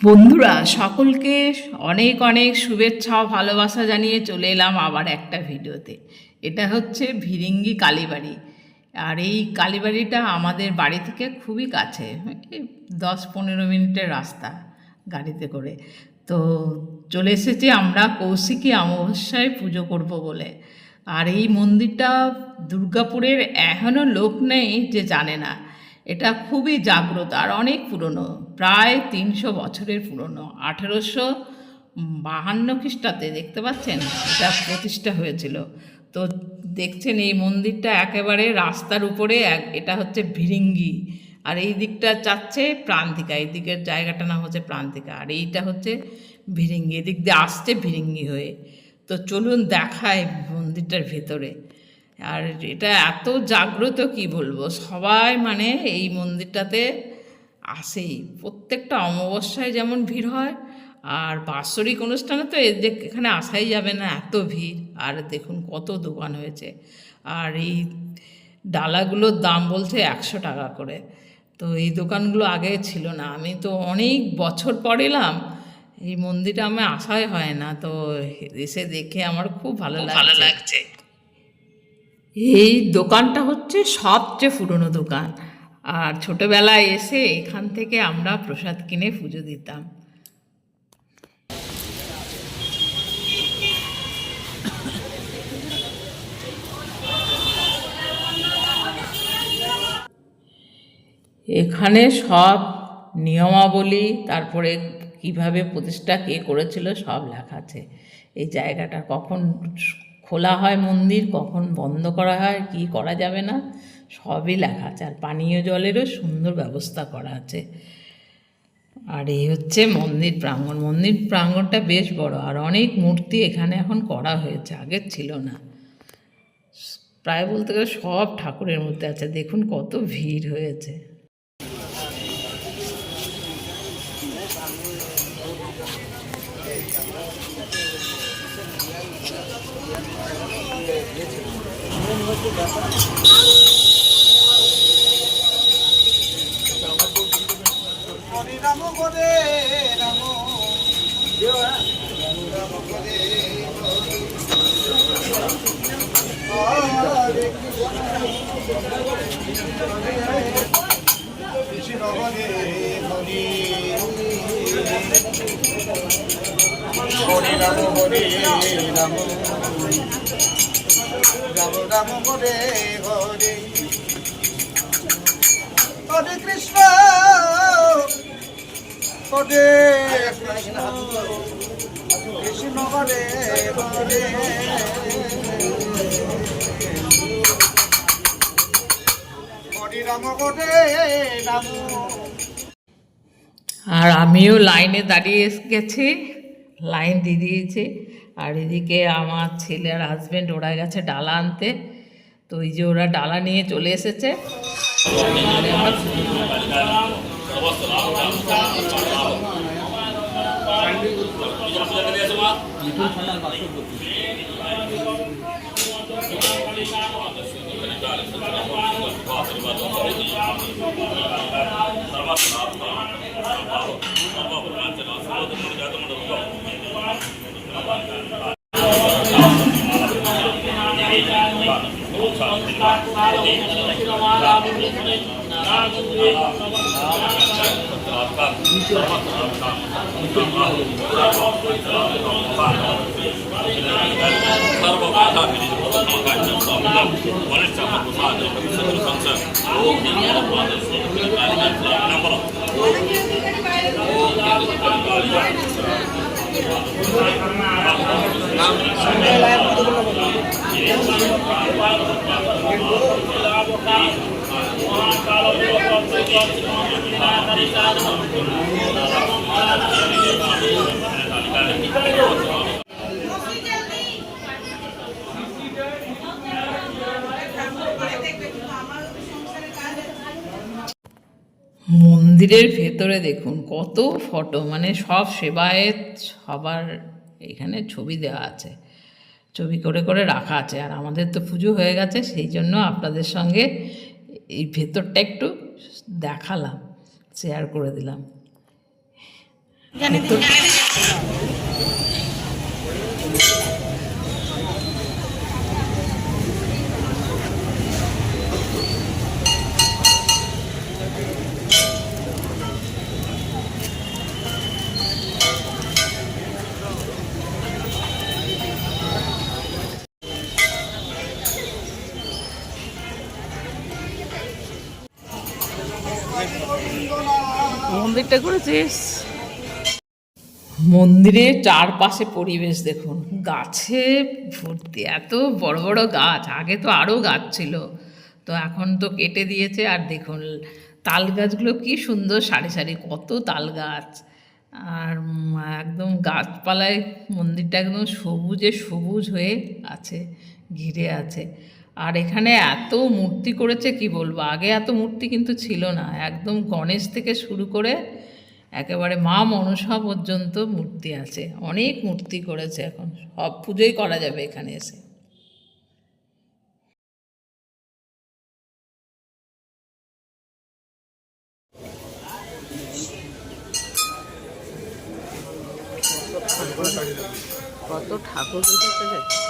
বন্ধুরা, সকলকে অনেক অনেক শুভেচ্ছা ভালোবাসা জানিয়ে চলে এলাম আবার একটা ভিডিওতে। এটা হচ্ছে ভিরিঙ্গি কালীবাড়ি। আর এই কালীবাড়িটা আমাদের বাড়ি থেকে খুবই কাছে দশ পনেরো মিনিটের রাস্তা গাড়িতে করে। তো চলে এসেছি আমরা কৌশিকী অমাবস্যায় পুজো করব বলে। আর এই মন্দিরটা দুর্গাপুরের এখনও লোক নেই যে জানে না। এটা খুবই জাগ্রত আর অনেক পুরনো, প্রায় তিনশো বছরের পুরনো। আঠেরোশো বাহান্ন খ্রিস্টাব্দে, দেখতে পাচ্ছেন? এটা প্রতিষ্ঠা হয়েছিল। তো দেখছেন এই মন্দিরটা একেবারে রাস্তার উপরে এক, এটা হচ্ছে ভিরিঙ্গি। আর এই দিকটা যাচ্ছে প্রান্তিকা, এই দিকের জায়গাটার নাম হচ্ছে প্রান্তিকা। আর এইটা হচ্ছে ভিরিঙ্গি, এদিক দিয়ে আসছে ভিরিঙ্গি হয়ে। তো চলুন দেখায় মন্দিরটার ভেতরে। আর এটা এত জাগ্রত কি বলব? সবাই মানে এই মন্দিরটাতে আসেই। প্রত্যেকটা অমাবস্যায় যেমন ভিড় হয় আর বাৎসরিক অনুষ্ঠানে তো এখানে আসাই যাবে না এত ভিড়। আর দেখুন কত দোকান হয়েছে। আর এই ডালাগুলোর দাম বলছে একশো টাকা করে। তো এই দোকানগুলো আগে ছিল না। আমি তো অনেক বছর পর এলাম। এই মন্দিরে আমার আসাই হয় না। তো এসে দেখে আমার খুব ভালো ভালো লাগছে। এই দোকানটা হচ্ছে সবচেয়ে পুরনো দোকান। আর ছোটবেলায় এসে এখান থেকে আমরা প্রসাদ কিনে পুজো দিতাম। এখানে সব নিয়মাবলী, তারপরে কীভাবে প্রতিষ্ঠা কে করেছিল সব লেখা আছে। এই জায়গাটা কখন খোলা হয় মন্দির, কখন বন্ধ করা হয় কি করা যাবে না, সবই লেখা আছে। আর পানীয় জলেরও সুন্দর ব্যবস্থা করা আছে। আর এই হচ্ছে মন্দির প্রাঙ্গণ। মন্দির প্রাঙ্গণটা বেশ বড়, আর অনেক মূর্তি এখানে এখন করা হয়েছে আগে ছিল না। প্রায় বলতে গেলে সব ঠাকুরের মধ্যে আছে, দেখুন কত ভিড় হয়েছে। রাম হরে রাম রাম হরে হরে হরে হরি রাম হরে রাম। রাম রাম হরে হরে। হরে কৃষ্ণ। হরে কৃষ্ণ। কৃষ্ণ হরে হরে। আর আমিও লাইনে দাঁড়িয়ে গেছি। লাইন দিয়ে দিয়েছি। আর এদিকে আমার ছেলে আর হাজব্যান্ড ওরা গেছে ডালা আনতে। তো এই যে ওরা ডালা নিয়ে চলে এসেছে। Number. আর আমরা মন্দিরের ভেতরে দেখুন কত ফটো মানে সব সেবায়েত সবার এখানে ছবি দেওয়া আছে। ছবি করে করে রাখা আছে। আর আমাদের তো পুজো হয়ে গেছে সেই জন্য আপনাদের সঙ্গে এই ভেতরটা একটু দেখালাম শেয়ার করে দিলাম। মন্দিরটা করেছিস? মন্দিরের চারপাশে পরিবেশ দেখুন। গাছে ভর্তি, এত বড় বড় গাছ, আগে তো আরও গাছ ছিল। তো এখন তো কেটে দিয়েছে, আর দেখুন, তাল গাছগুলো কি সুন্দর সারি সারি, কত তাল গাছ। আর একদম গাছপালায় মন্দিরটা একদম সবুজে সবুজ হয়ে আছে, ঘিরে আছে। আর এখানে এত মূর্তি করেছে, কি বলব? আগে এত মূর্তি কিন্তু ছিল না। একদম গণেশ থেকে শুরু করে একেবারে মা মনসা পর্যন্ত মূর্তি আছে। অনেক মূর্তি করেছে এখন। সব পুজোই করা যাবে এখানে এসে। কত ঠাকুর বসেছে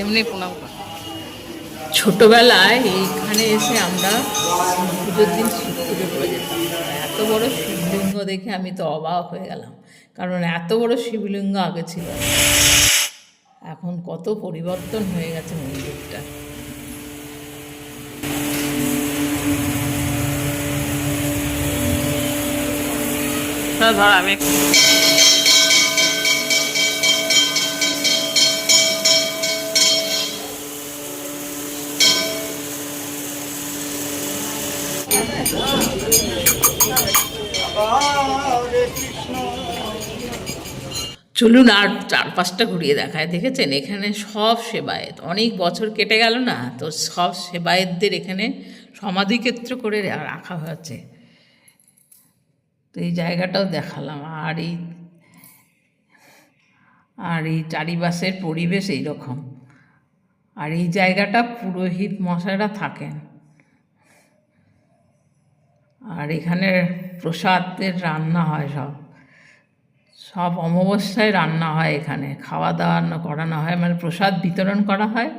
এমনি প্রণাম কর। ছোটবেলায় এইখানে এসে আমরা পুজোর দিন শিব পুজো করে যেতাম। এত বড় শিবলিঙ্গ দেখে আমি তো অবাক হয়ে গেলাম। কারণ এত বড় শিবলিঙ্গ আগে ছিল এখন কত পরিবর্তন হয়ে গেছে মন্দিরটা। ধর আমি চলুন আর চারপাশটা ঘুরিয়ে দেখায়। দেখেছেন? এখানে সব সেবায়েত। অনেক বছর কেটে গেল না? তো সব সেবায়েতদের এখানে সমাধিক্ষেত্র করে রাখা হয়েছে। তো এই জায়গাটাও দেখালাম। আর এই আর এই চারিপাশের পরিবেশ এইরকম। আর এই জায়গাটা পুরোহিত মশাইরা থাকেন। আর এখানে প্রসাদের রান্না হয় সব। সব অমাবস্যায় রান্না হয় এখানে। খাওয়া দাওয়া করানো হয় মানে প্রসাদ বিতরণ করা হয়,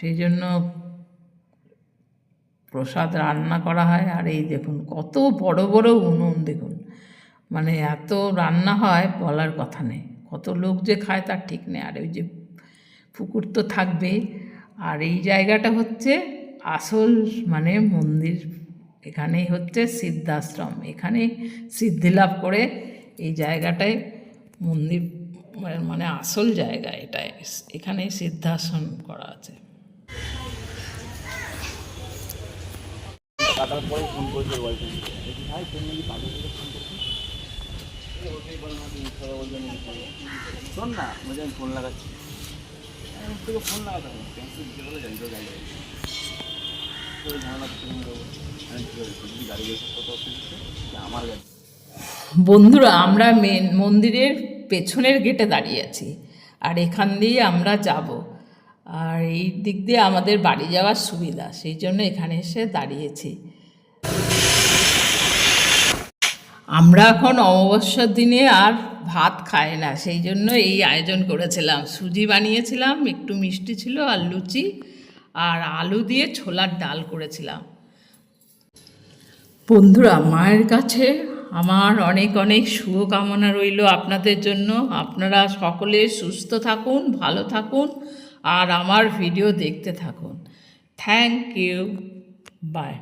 সেই জন্য প্রসাদ রান্না করা হয়। আর এই দেখুন, কত বড় বড় উনুন দেখুন। মানে এত রান্না হয়, বলার কথা নেই। কত লোক যে খায় তার ঠিক নেই। আর ওই যে পুকুর তো থাকবেই। আর এই জায়গাটা হচ্ছে আসল মানে মন্দির এখানেই হচ্ছে সিদ্ধাশ্রম। এখানে সিদ্ধি লাভ করে এই জায়গাটায় মন্দির মানে আসল জায়গা এটাই এখানে সিদ্ধাসন করা আছে। শোন না আমি ফোন লাগাচ্ছি। ফোন লাগাতে হবে বন্ধুরা, আমরা মেন মন্দিরের পেছনের গেটে দাঁড়িয়ে আছি, আর এখান দিয়ে আমরা যাব। আর এই দিক দিয়ে আমাদের বাড়ি যাওয়ার সুবিধা, সেই জন্য এখানে এসে দাঁড়িয়েছি। আমরা এখন অমাবস্যার দিনে আর ভাত খাই না, সেই জন্য এই আয়োজন করেছিলাম। সুজি বানিয়েছিলাম, একটু মিষ্টি ছিল আর লুচি। আর আলু দিয়ে ছোলার ডাল করেছিলাম। বন্ধুরা, মায়ের কাছে আমার অনেক অনেক শুভকামনা রইল আপনাদের জন্য। আপনারা সকলে সুস্থ থাকুন, ভালো থাকুন আর আমার ভিডিও দেখতে থাকুন। Thank you by